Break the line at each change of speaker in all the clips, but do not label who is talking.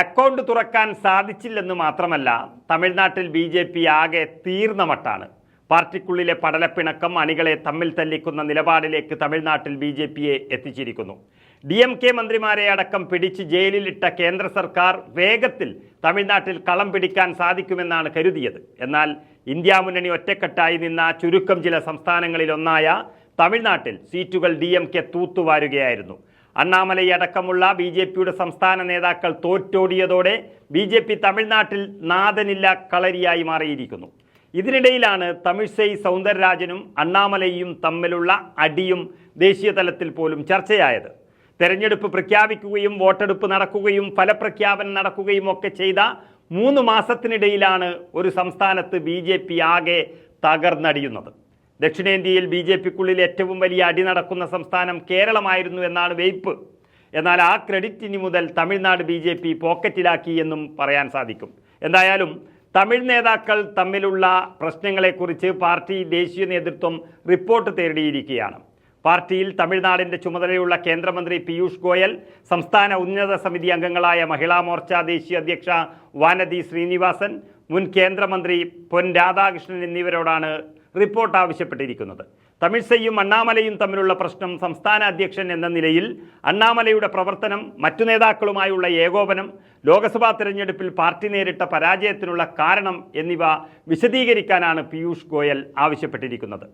Account തുറക്കാൻ സാധിച്ചില്ലെന്ന് മാത്രമല്ല തമിഴ്നാട്ടിൽ ബി ജെ പി ആകെ തീർന്ന മട്ടാണ്. പാർട്ടിക്കുള്ളിലെ പടലപ്പിണക്കം അണികളെ തമ്മിൽ തല്ലിക്കുന്ന നിലപാടിലേക്ക് തമിഴ്നാട്ടിൽ ബി ജെ പിയെ എത്തിച്ചിരിക്കുന്നു. ഡി എം കെ മന്ത്രിമാരെ അടക്കം പിടിച്ച് ജയിലിലിട്ട കേന്ദ്ര സർക്കാർ വേഗത്തിൽ തമിഴ്നാട്ടിൽ കളം പിടിക്കാൻ സാധിക്കുമെന്നാണ് കരുതിയത്. എന്നാൽ ഇന്ത്യ മുന്നണി ഒറ്റക്കെട്ടായി നിന്ന ചുരുക്കം ചില സംസ്ഥാനങ്ങളിലൊന്നായ തമിഴ്നാട്ടിൽ സീറ്റുകൾ ഡി എം കെ തൂത്തുവാരുകയായിരുന്നു. അണ്ണാമലയടക്കമുള്ള ബി ജെ പിയുടെ സംസ്ഥാന നേതാക്കൾ തോറ്റോടിയതോടെ ബി ജെ പി തമിഴ്നാട്ടിൽ നാഥനില്ല കളരിയായി മാറിയിരിക്കുന്നു. ഇതിനിടയിലാണ് തമിഴ്സൈ സൗന്ദരരാജനും അണ്ണാമലയും തമ്മിലുള്ള അടിയും ദേശീയ തലത്തിൽ പോലും ചർച്ചയായത്. തെരഞ്ഞെടുപ്പ് പ്രഖ്യാപിക്കുകയും വോട്ടെടുപ്പ് നടക്കുകയും ഫലപ്രഖ്യാപനം നടക്കുകയും ഒക്കെ ചെയ്ത മൂന്ന് മാസത്തിനിടയിലാണ് ഒരു സംസ്ഥാനത്ത് ബി ആകെ തകർന്നടിയുന്നത്. ദക്ഷിണേന്ത്യയിൽ ബി ജെ പിക്കുള്ളിൽ ഏറ്റവും വലിയ അടി നടക്കുന്ന സംസ്ഥാനം കേരളമായിരുന്നു എന്നാണ് വെയ്പ്പ്. എന്നാൽ ആ ക്രെഡിറ്റ് ഇനി മുതൽ തമിഴ്നാട് ബി ജെ പി പോക്കറ്റിലാക്കി എന്നും പറയാൻ സാധിക്കും. എന്തായാലും തമിഴ് നേതാക്കൾ തമ്മിലുള്ള പ്രശ്നങ്ങളെക്കുറിച്ച് പാർട്ടി ദേശീയ നേതൃത്വം റിപ്പോർട്ട് തേടിയിരിക്കുകയാണ്. പാർട്ടിയിൽ തമിഴ്നാടിന്റെ ചുമതലയുള്ള കേന്ദ്രമന്ത്രി പീയൂഷ് ഗോയൽ സംസ്ഥാന ഉന്നത സമിതി അംഗങ്ങളായ മഹിളാ മോർച്ച ദേശീയ അധ്യക്ഷ വാനതി ശ്രീനിവാസൻ മുൻ കേന്ദ്രമന്ത്രി പൊൻ രാധാകൃഷ്ണൻ എന്നിവരോടാണ് റിപ്പോർട്ട് ആവശ്യപ്പെട്ടിരിക്കുന്നത്. തമിഴ്സയും അണ്ണാമലയും തമ്മിലുള്ള പ്രശ്നം സംസ്ഥാന അധ്യക്ഷൻ എന്ന നിലയിൽ അണ്ണാമലയുടെ പ്രവർത്തനം മറ്റു നേതാക്കളുമായുള്ള ഏകോപനം ലോക്സഭാ തെരഞ്ഞെടുപ്പിൽ പാർട്ടി നേരിട്ട പരാജയത്തിനുള്ള കാരണം എന്നിവ വിശദീകരിക്കാനാണ് പീയൂഷ് ഗോയൽ ആവശ്യപ്പെട്ടിരിക്കുന്നത്.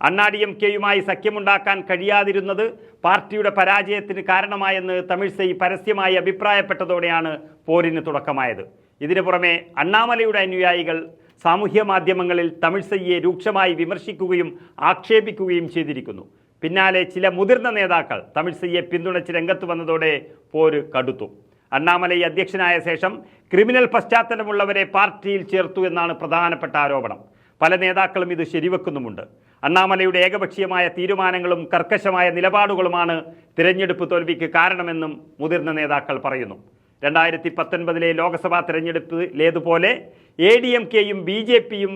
അണ്ണാ ഡി എം കെയുമായി സഖ്യമുണ്ടാക്കാൻ കഴിയാതിരുന്നത് പാർട്ടിയുടെ പരാജയത്തിന് കാരണമായെന്ന് തമിഴ്സൈ പരസ്യമായി അഭിപ്രായപ്പെട്ടതോടെയാണ് പോരിന് തുടക്കമായത്. ഇതിനു പുറമെ അണ്ണാമലയുടെ അനുയായികൾ സാമൂഹ്യ മാധ്യമങ്ങളിൽ തമിഴ്സൈയെ രൂക്ഷമായി വിമർശിക്കുകയും ആക്ഷേപിക്കുകയും ചെയ്തിരിക്കുന്നു. പിന്നാലെ ചില മുതിർന്ന നേതാക്കൾ തമിഴ്സൈയെ പിന്തുണച്ച് രംഗത്ത് വന്നതോടെ പോര് കടുത്തു. അണ്ണാമലൈ അധ്യക്ഷനായ ശേഷം ക്രിമിനൽ പശ്ചാത്തലമുള്ളവരെ പാർട്ടിയിൽ ചേർത്തു എന്നാണ് പ്രധാനപ്പെട്ട ആരോപണം. പല നേതാക്കളും ഇത് ശരിവെക്കുന്നുമുണ്ട്. അണ്ണാമലയുടെ ഏകപക്ഷീയമായ തീരുമാനങ്ങളും കർക്കശമായ നിലപാടുകളുമാണ് തിരഞ്ഞെടുപ്പ് തോൽവിക്ക് കാരണമെന്നും മുതിർന്ന നേതാക്കൾ പറയുന്നു. രണ്ടായിരത്തി പത്തൊൻപതിലെ ലോക്സഭാ തെരഞ്ഞെടുപ്പിലേതുപോലെ എ ഡി എം കെയും ബി ജെ പിയും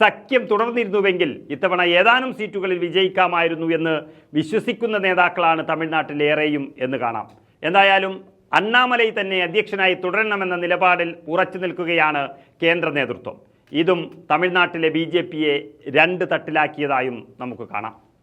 സഖ്യം തുടർന്നിരുന്നുവെങ്കിൽ ഇത്തവണ ഏതാനും സീറ്റുകളിൽ വിജയിക്കാമായിരുന്നു എന്ന് വിശ്വസിക്കുന്ന നേതാക്കളാണ് തമിഴ്നാട്ടിലേറെയും എന്ന് കാണാം. എന്തായാലും അണ്ണാമലൈ തന്നെ അധ്യക്ഷനായി തുടരണമെന്ന നിലപാടിൽ ഉറച്ചു നിൽക്കുകയാണ് കേന്ദ്ര നേതൃത്വം. ഇതും തമിഴ്നാട്ടിലെ ബി രണ്ട് തട്ടിലാക്കിയതായും നമുക്ക് കാണാം.